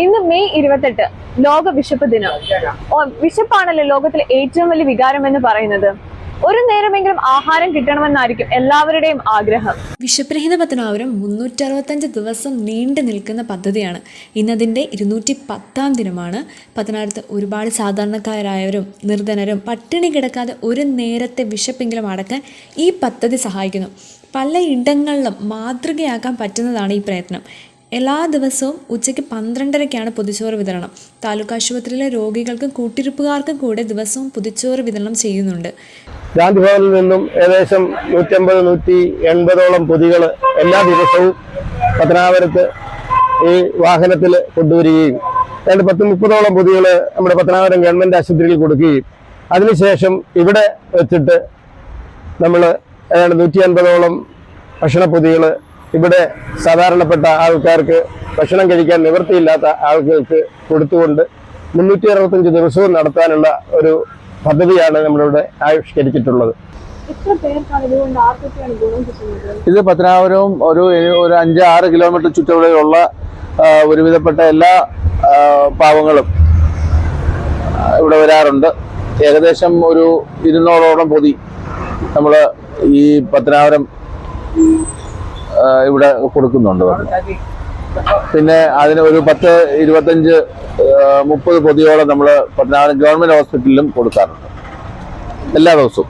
ഇന്ന് മെയ് ഇരുപത്തെട്ട് ലോക വിശപ്പ് ദിനം. വിശപ്പാണല്ലോ ലോകത്തിലെ ഏറ്റവും വലിയ വികാരം എന്ന് പറയുന്നത്. ഒരു നേരമെങ്കിലും ആഹാരം കിട്ടണമെന്നായിരിക്കും എല്ലാവരുടെയും ആഗ്രഹം. വിശപ്പരഹിത പത്തനാപുരം മുന്നൂറ്ററുപത്തഞ്ച് ദിവസം നീണ്ടു നിൽക്കുന്ന പദ്ധതിയാണ്. ഇന്നതിന്റെ ഇരുന്നൂറ്റി പത്താം ദിനമാണ്. പത്തനാപുരത്ത് ഒരുപാട് സാധാരണക്കാരായവരും നിർധനരും പട്ടിണി കിടക്കാതെ ഒരു നേരത്തെ വിശപ്പെങ്കിലും അടക്കാൻ ഈ പദ്ധതി സഹായിക്കുന്നു. പല ഇടങ്ങളിലും മാതൃകയാക്കാൻ പറ്റുന്നതാണ് ഈ പ്രയത്നം. എല്ലാ ദിവസവും ഉച്ചയ്ക്ക് പന്ത്രണ്ടരയ്ക്കാണ് പൊതിച്ചോറ് വിതരണം. താലൂക്ക് ആശുപത്രിയിലെ രോഗികൾക്കും കൂട്ടിരിപ്പുകാർക്കും കൂടെ ദിവസവും പൊതിച്ചോറ് വിതരണം ചെയ്യുന്നുണ്ട്. ഗാന്ധി ഭവനിൽ നിന്നും ഏകദേശം നൂറ്റമ്പത് നൂറ്റി എൺപതോളം പൊതികൾ എല്ലാ ദിവസവും പത്തനാപുരത്ത് ഈ വാഹനത്തിൽ കൊണ്ടുവരികയും ഏതാണ്ട് പത്ത് മുപ്പതോളം പൊതികൾ നമ്മുടെ പത്തനാപുരം ഗവൺമെന്റ് ആശുപത്രിയിൽ കൊടുക്കുകയും. അതിനുശേഷം ഇവിടെ വെച്ചിട്ട് നമ്മൾ ഏതാണ്ട് നൂറ്റി അൻപതോളം ഭക്ഷണ പൊതികൾ ഇവിടെ സാധാരണപ്പെട്ട ആൾക്കാർക്ക് ഭക്ഷണം കഴിക്കാൻ നിവൃത്തിയില്ലാത്ത ആളുകൾക്ക് കൊടുത്തുകൊണ്ട് മുന്നൂറ്റി അറുപത്തഞ്ച് ദിവസവും നടത്താനുള്ള ഒരു പദ്ധതിയാണ് നമ്മളിവിടെ ആവിഷ്കരിച്ചിട്ടുള്ളത്. ഇത് പത്തനാപുരവും ഒരു ഒരു അഞ്ച് ആറ് കിലോമീറ്റർ ചുറ്റളവിലുള്ള ഒരുവിധപ്പെട്ട എല്ലാ പാവങ്ങളും ഇവിടെ വരാറുണ്ട്. ഏകദേശം ഒരു ഇരുന്നൂറോളം പൊതി നമ്മൾ ഈ പത്തനാപുരം ഇവിടെ കൊടുക്കുന്നുണ്ട് പിന്നെ അതിന് ഒരു പത്ത് ഇരുപത്തഞ്ച് മുപ്പത് പൊതിയോളം നമ്മൾ പത്തനാപുരം ഗവൺമെന്റ് ഹോസ്പിറ്റലിലും കൊടുക്കാറുണ്ട്. എല്ലാ ദിവസവും.